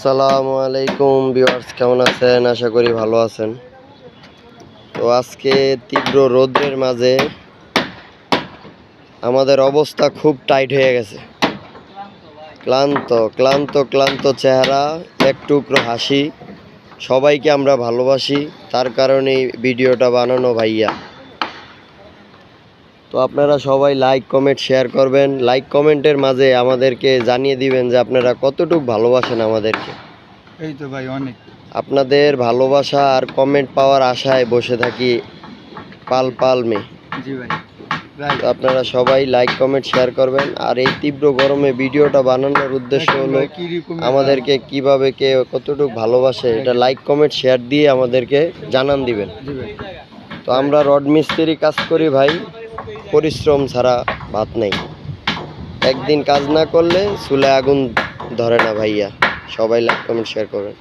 আসসালামু আলাইকুম ভিউয়ার্স, কেমন আছেন? আশা করি ভালো আছেন। তো আজকে তীব্র রৌদ্রের মাঝে আমাদের অবস্থা খুব টাইট হয়ে গেছে। ক্লান্ত ক্লান্ত ক্লান্ত চেহারা, এক টুকরো হাসি। সবাইকে আমরা ভালোবাসি, তার কারণেই ভিডিওটা বানানো ভাইয়া। তো আপনারা সবাই লাইক কমেন্ট শেয়ার করবেন। লাইক কমেন্টের মাঝে আমাদেরকে জানিয়ে দিবেন যে আপনারা কতটুকু ভালোবাসেন আমাদেরকে। এই তো ভাই অনেক। আপনাদের ভালোবাসা আর কমেন্ট পাওয়ার আশায় বসে থাকি পাল পাল মে। জি ভাই তো আপনারা সবাই লাইক কমেন্ট শেয়ার করবেন। আর এই তীব্র গরমে ভিডিওটা বানানোর উদ্দেশ্য হলো আমাদেরকে কীভাবে কে কতটুকু ভালোবাসে এটা লাইক কমেন্ট শেয়ার দিয়ে আমাদেরকে জানান দিবেন। তো আমরা রড মিস্ত্রি কাজ করি ভাই। পরিশ্রম ছাড়া ভাত নেই। একদিন কাজ না করলে চুলে আগুন ধরে না ভাইয়া। সবাই লাইক কমেন্ট শেয়ার করবেন।